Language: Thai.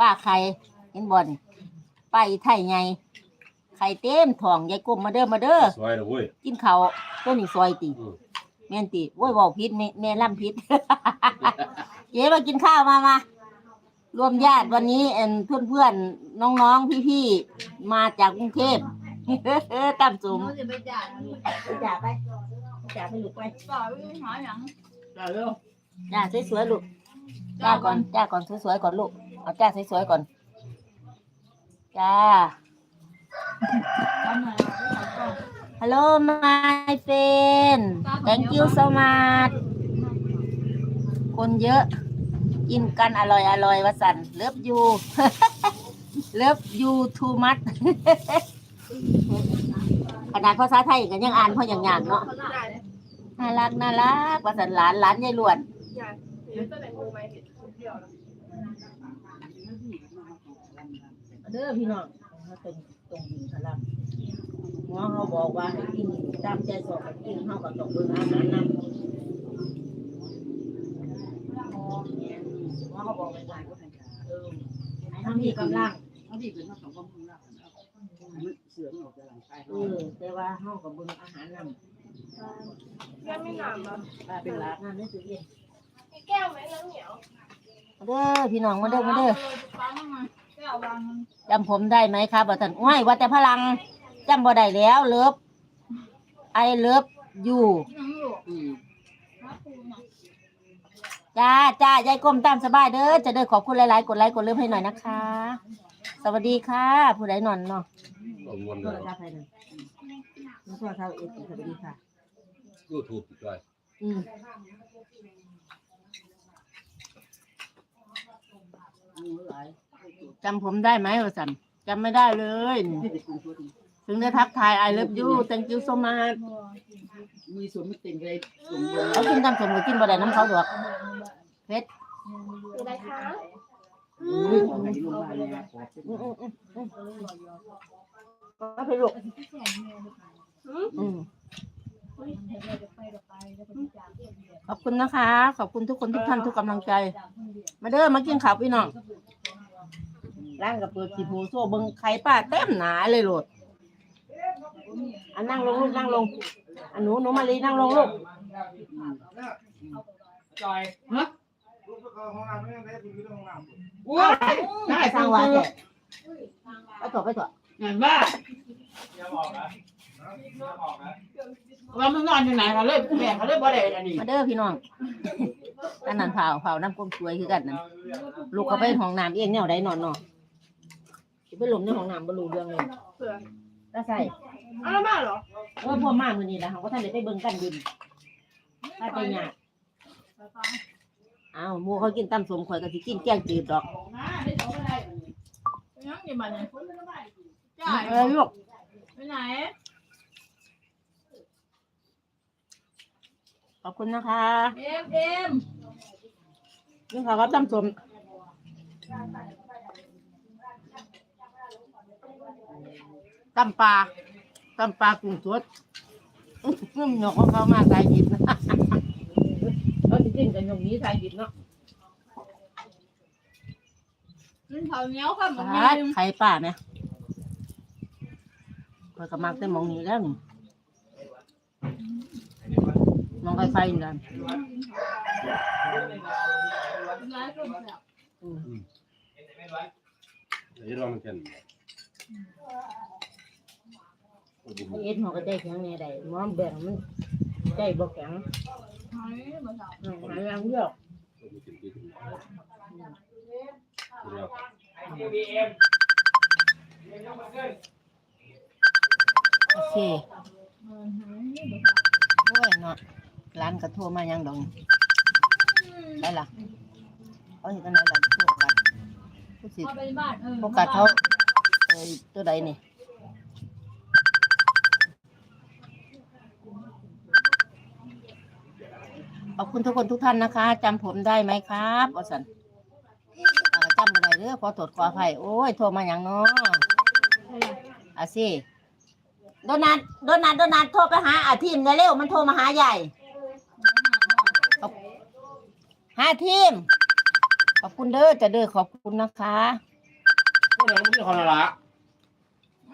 ป้าไข่เห็นบ่นี่ป้าอีไทยไงไข่เต็มท้องยายกลมมาเด้อมาเด้อสวยเลยเว้ย กินข้าวตัวนี้ซอยติอืม แม่นติโอ้ยเว้าผิดแม่แม่ล่ำผิดเจ๊มากินข้าวมามารวมญาติวันนี้เอ็นเพื่อนเพื่อนๆน้องๆพี่ๆมาจากกรุงเทพตั้มจุ่มหนูจะไปจ่ายไปจ่าไปจ่าไปลูกไปต่อไปหาหยังจ่าเร็วจ่าสวยๆลูก จ้าก่อนจ้าก่อนสวยๆก่อนลูก เอาจ้าสวยๆก่อน จ้าทำหน่อยเอาไปขายก่อน Hello my friend thank you so much คนเยอะ กินกันอร่อยอร่อยวสันเลิฟยูเลิฟยูทูมัดขนาดภาษาไทยกันยังอ่านเพราะอย่างอย่างเนาะน่ารักน่ารักวสันหลานหลานยายหลวน เเด้อพี่น้องมาเป็นตรงดินพลังหมอเขาบอกว่าให้กินตามใจสอบกินเขาก็ต้องเบิ่งอาหารนำหมอเขาบอกไว้ว่าเออให้ทำมีกำลังเขาดีเป็นมาสองคนข้างล่างมันเสือมออกจากหลังกายเออแต่ว่าเขาก็เบิ่งอาหารนำแก้ไม่นามอะป้าเป็นหลานนั่นนี่สิเย็นมีแก้วไหมน้ำเหนียวเด้อพี่น้องมาเด้อมาเด้อ ฟังมาแก้ววางมันจำผมได้ไหมครับว่าท่านอ้ยว่าแต่พลังจำบ่ได้แล้วเลิฟไอเลิฟอยู่น้ำอยู่อืมนะครูน่ะจ้าจ้ายายก้มตามสบายเด้อจะเด้อขอบคุณหลายๆกดไลค์กดเลิฟให้หน่อยนะคะ สวัสดีค่ะ ผู้ใดนอนเนาะเอามวนโทเลรยศัพท์ให้หน่อยน้องโทรศัพท์เอ็ดสวัสดีค่ะยูทูบอีกด้วยอืมงูหลาย จำผมได้ไหมวสันจำไม่ได้เลยที่เป็นคุณตัวดีถึงได้ทักทาย I love you thank you so much มีส่วนไม่เต็มเลยสมบูรณ์เขากินตามสมกับกินบ่ได้น้ำเขาดอกเพชรคืออะไรคะอุ้ยของไหนลงมาเนี่ยขอเป็นอืมอืมอืมอืมมาไปลูกอืมขอบคุณนะคะ ขอบคุณทุกคนทุกท่านทุกกำลังใจ มาเด้อมากินข้าวพี่น้อง ร่างกับเปิดขีหูโซ่เบิงไข่ป้าเต็มหนาเลยโหลดอันนั่งลงลูกนั่งลง อันหนูหนูมาลีนั่งลงลูกจอยฮะว้าได้สร้างวาแต่ไปต่อไปต่อเห็นว่าว่ามึงนอนอยู่ไหนเขาเลยแม่เขาเลยบ่ได้อันนี้มาเด้อพี่น้องอันนั้นเผาเผาน้ำก้มสวยคือกันนั่นลูกเขาไปห้องน้ำเองแนวใดนอนเนาะสิ ไปหลมในห้องน้ำบ่รู้เรื่องเลยเผื่อก็ใส่เอาแล้วมาเหรอเออพ่อมามื้อนี้ล่ะเขาก็ท่านได้ไปเบิ่งกันดินถ้าไปหยากอ้าวหมู่เขากินตำสมข่อยก็สิกินแกงจืดดอกยังอยู่บ้านเนี่ยจ่ายเออลูกไปไหนขอบคุณนะคะเอ็มเอ็มนี่เขาก็ตำสม ตำปลาตำปลากุ้งสดอื้อหนกของเขามาใส่หินเขาสิกินกันอย่างนี้ใส่หินเนาะกินข้าวเหนียวค่ะหมึงปลาไข่ป่าไหมคอยกำมักแต่หมองนี้แล้วนี่มองไฟไฟนี่แหละร้านก็แบบเดี๋ยวเรามันกันโอ้โหไอ้ เอ็ดหัวก็ใจแข็งเนี่ยได้หมอมแบ่งมันใจบ่แข็งหายมาสาวอืมหายยังเยอะโอ้โหกินดีเดี๋ยวโอเคโอ้ยเนาะร้านก็โทรมายังดองได้ล่ะเขาเห็นกันไหนล่ะโทรกันผู้สิพอไปบ้านเออโอกาสเขาเอ้ยตัวใดนี่ ขอบคุณทุกคนทุกท่านนะคะจำผมได้ไหมครับวสันจำไม่ได้เด้อขอโทษขออภัยโอ้ยโทรมาอย่างเนาะอาสิโดนัทโดนัทโดนัทโทรไปหาอาทีมเร็วมันโทรมาหาใหญ่หาทีม ขอบคุณเด้อจะเด้อขอบคุณนะคะ ก็เลยไม่ได้คนละ